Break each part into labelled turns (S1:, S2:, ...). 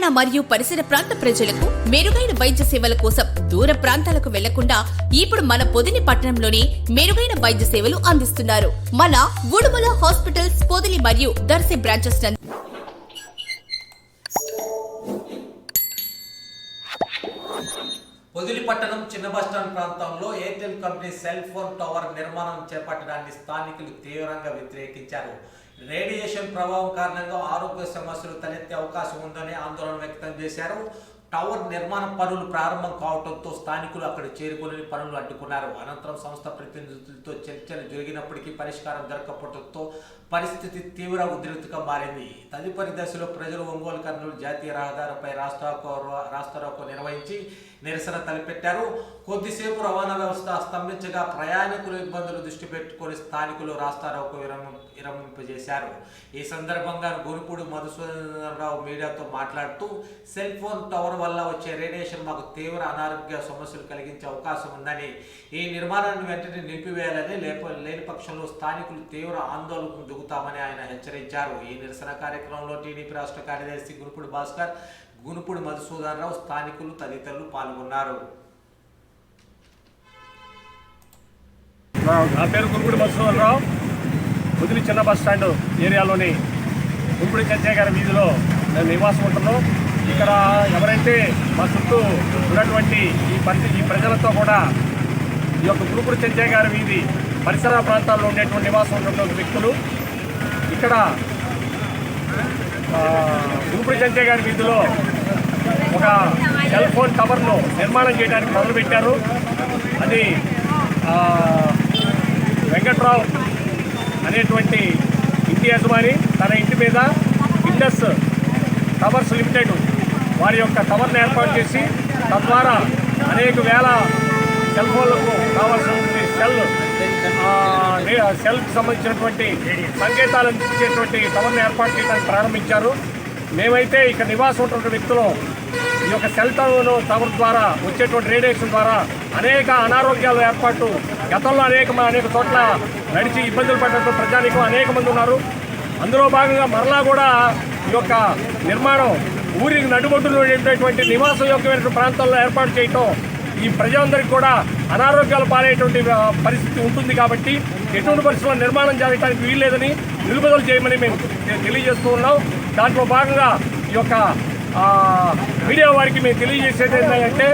S1: తెలంగాణ మరియు పరిసర ప్రాంత ప్రజలకు మెరుగైన వైద్య సేవల కోసం దూర ప్రాంతాలకు వెళ్ళకుండా ఇప్పుడు మన పొదిని పట్టణంలోనే మెరుగైన వైద్య సేవలు అందిస్తున్నారు. మన ఉడుమల హాస్పిటల్స్ పొదిలి మరియు దర్శి బ్రాంచెస్
S2: పొదిలి పట్టణం చిన్న బస్టాండ్ ప్రాంతంలో Airtel company cell phone tower నిర్మాణం చేపట్టడాన్ని స్థానికులు తీవ్రంగా వ్యతిరేకించారు. రేడియేషన్ ప్రభావం కారణంగా ఆరోగ్య సమస్యలు తలెత్తే అవకాశం ఉందని ఆందోళన వ్యక్తం చేశారు. టవర్ నిర్మాణ పనులు ప్రారంభం కావడంతో స్థానికులు అక్కడ చేరుకొని పనులు అడ్డుకున్నారు. అనంతరం సంస్థ ప్రతినిధులతో చర్చలు జరిగినప్పటికీ పరిష్కారం దొరకపోవడంతో పరిస్థితి తీవ్ర ఉద్రిక్తగా మారింది. తదుపరి దశలో ప్రజలు ఒంగోలు కర్నూలు జాతీయ రహదారిపై రాష్ట్రాకో రాష్ట్రారోకో నిర్వహించి నిరసన తలపెట్టారు. కొద్దిసేపు రవాణా వ్యవస్థ స్తంభించగా ప్రయాణికులు ఇబ్బందులు దృష్టి పెట్టుకొని స్థానికులు రాష్ట్రారోకో విరమ విరమింపజేశారు. ఈ సందర్భంగా గురుపూడి మధుసూదనరావు మీడియాతో మాట్లాడుతూ సెల్ ఫోన్ టవర్ వల్ల వచ్చే రేడియేషన్ మాకు తీవ్ర అనారోగ్య సమస్యలు కలిగించే అవకాశం ఉందని ఈ నిర్మాణాన్ని వెంటనే నిలిపివేయాలని లేప లేని పక్షంలో స్థానికులు తీవ్ర ఆందోళనకు దిగుతామని ఆయన హెచ్చరించారు. ఈ నిరసన కార్యక్రమంలో టీడీపీ రాష్ట్ర కార్యదర్శి గురుపూడి భాస్కర్ గునుపూడి మధుసూదనరావు స్థానికులు తదితరులు పాల్గొన్నారు.
S3: నా పేరు గురుపుడు మధుసూదన్ రావు ముదిలి చిన్న బస్ స్టాండ్ ఏరియాలోని గురుకుడి చంచయ్య గారి వీధిలో మేము నివాసం ఉంటున్నాం. ఇక్కడ ఎవరైతే మా చుట్టూ ఉన్నటువంటి ఈ పరిస్థితి ఈ ప్రజలతో కూడా ఈ యొక్క గురుపుడు చంచయ్య గారి వీధి పరిసర ప్రాంతాల్లో ఉండేటువంటి నివాసం ఉన్నటువంటి వ్యక్తులు ఇక్కడ ఆ, గురుకుడి గారి వీధిలో ఒక సెల్ ఫోన్ టవర్ను నిర్మాణం చేయడానికి మొదలుపెట్టారు. అది వెంకట్రావు అనేటువంటి ఇంటి యజమాని తన ఇంటి మీద ఇండస్ టవర్స్ లిమిటెడ్ వారి యొక్క టవర్ను ఏర్పాటు చేసి తద్వారా అనేక వేల సెల్ ఫోన్లకు కావాల్సినటువంటి సెల్ సెల్ఫ్ సంబంధించినటువంటి సంకేతాలు అందించేటువంటి టవర్ను ఏర్పాటు చేయడానికి ప్రారంభించారు. మేమైతే ఇక్కడ నివాసం ఉన్నటువంటి వ్యక్తులు ఈ యొక్క సెల్ టవర్ టవర్ ద్వారా వచ్చేటువంటి రేడియేషన్ ద్వారా అనేక అనారోగ్యాలు ఏర్పాటు గతంలో అనేక అనేక చోట్ల నడిచి ఇబ్బందులు పడినటువంటి ప్రజానికం అనేక మంది ఉన్నారు. అందులో భాగంగా మరలా కూడా ఈ యొక్క నిర్మాణం ఊరికి నడుబొడ్డులో ఉండేటువంటి నివాస యోగ్యమైనటువంటి ప్రాంతాల్లో ఏర్పాటు చేయటం ఈ ప్రజలందరికీ కూడా అనారోగ్యాలు పాలయ్యేటువంటి పరిస్థితి ఉంటుంది కాబట్టి ఎటువంటి పరిస్థితుల నిర్మాణం జరగడానికి వీల్లేదని నిలుపుదల చేయమని మేము తెలియజేస్తూ ఉన్నాం. దాంట్లో భాగంగా ఈ యొక్క మీడియా వారికి మేము తెలియజేసేది ఏంటంటే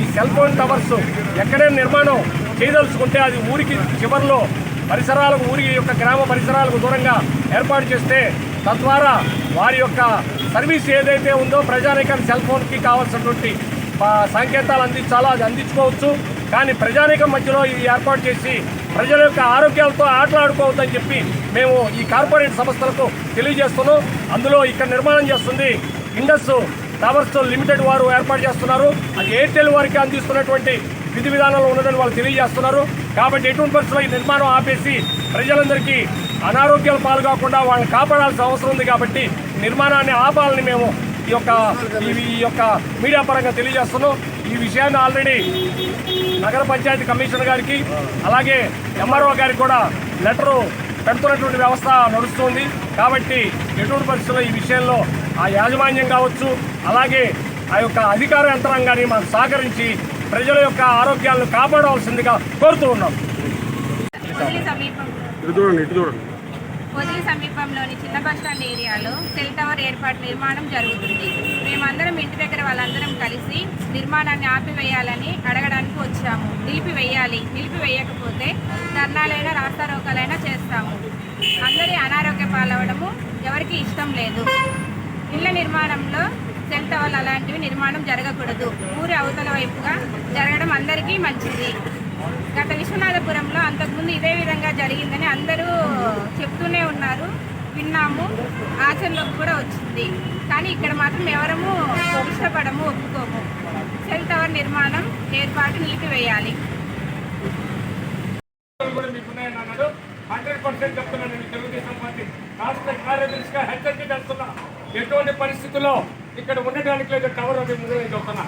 S3: ఈ సెల్ ఫోన్ టవర్స్ ఎక్కడైనా నిర్మాణం చేయదలుచుకుంటే అది ఊరికి చివరిలో పరిసరాలకు ఊరి యొక్క గ్రామ పరిసరాలకు దూరంగా ఏర్పాటు చేస్తే తద్వారా వారి యొక్క సర్వీస్ ఏదైతే ఉందో ప్రజానీకానికి సెల్ ఫోన్కి కావాల్సినటువంటి సంకేతాలు అందించాలో అది అందించుకోవచ్చు. కానీ ప్రజానీకం మధ్యలో ఇది ఏర్పాటు చేసి ప్రజల యొక్క ఆరోగ్యాలతో ఆటలాడుకోవద్దని చెప్పి మేము ఈ కార్పొరేట్ సంస్థలకు తెలియజేస్తున్నాం. అందులో ఇక్కడ నిర్మాణం చేస్తుంది ఇండస్ టవర్స్ లిమిటెడ్ వారు ఏర్పాటు చేస్తున్నారు. అది ఎయిర్టెల్ వారికి అందిస్తున్నటువంటి విధి విధానంలో ఉన్నదని వాళ్ళు తెలియజేస్తున్నారు. కాబట్టి ఎటువంటి పరిస్థితుల్లో ఈ నిర్మాణం ఆపేసి ప్రజలందరికీ అనారోగ్యాలు పాలు కాకుండా వాళ్ళని కాపాడాల్సిన అవసరం ఉంది కాబట్టి నిర్మాణాన్ని ఆపాలని మేము ఈ యొక్క ఈ- యొక్క మీడియా పరంగా తెలియజేస్తున్నాం. ఈ విషయాన్ని ఆల్రెడీ నగర పంచాయతీ కమిషనర్ గారికి అలాగే ఎంఆర్ఓ గారికి కూడా లెటరు పెడుతున్నటువంటి వ్యవస్థ నడుస్తుంది. కాబట్టి ఎటువంటి పరిస్థితుల్లో ఈ విషయంలో ఆ యాజమాన్యం కావచ్చు అలాగే ఆ యొక్క అధికార యంత్రాంగాన్ని మనం సహకరించి ప్రజల యొక్క ఆరోగ్యాలను కాపాడవలసిందిగా కోరుతూ ఉన్నాం. ఇటు చూడండి ఇటు చూడండి.
S4: పొదిలి సమీపంలోని చిన్న బస్టాండ్ ఏరియాలో సెల్ టవర్ ఏర్పాటు నిర్మాణం జరుగుతుంది. మేమందరం ఇంటి దగ్గర వాళ్ళందరం కలిసి నిర్మాణాన్ని ఆపివేయాలని అడగడానికి వచ్చాము. నిలిపివేయాలి. నిలిపివేయకపోతే ధర్నాలైనా రాస్తారోకాలైనా చేస్తాము. అందరి అనారోగ్య పాలవడము ఎవరికి ఇష్టం లేదు. ఇళ్ళ నిర్మాణంలో సెల్ టవర్లు అలాంటివి నిర్మాణం జరగకూడదు. ఊరి అవతల వైపుగా జరగడం అందరికీ మంచిది. గత విశ్వనాథపురంలో అంతకుముందు ఇదే విధంగా జరిగిందని అందరూ చెప్తూనే విన్నాము. ఆచరణలోకి కూడా వచ్చింది. కానీ ఇక్కడ మాత్రం ఎవరము ఇష్టపడము ఒప్పుకోము. సెల్ టవర్ నిర్మాణం ఏర్పాటు నిలిపివేయాలి.
S3: హండ్రెడ్ పర్సెంట్ చెప్తున్నాను నేను తెలుగుదేశం పార్టీ. రాష్ట్ర కార్యదర్శిగా హెచ్చరిక చేస్తున్నా. ఎటువంటి పరిస్థితుల్లో ఇక్కడ ఉండడానికి లేదు టవర్ అది ముందు చెప్తున్నా.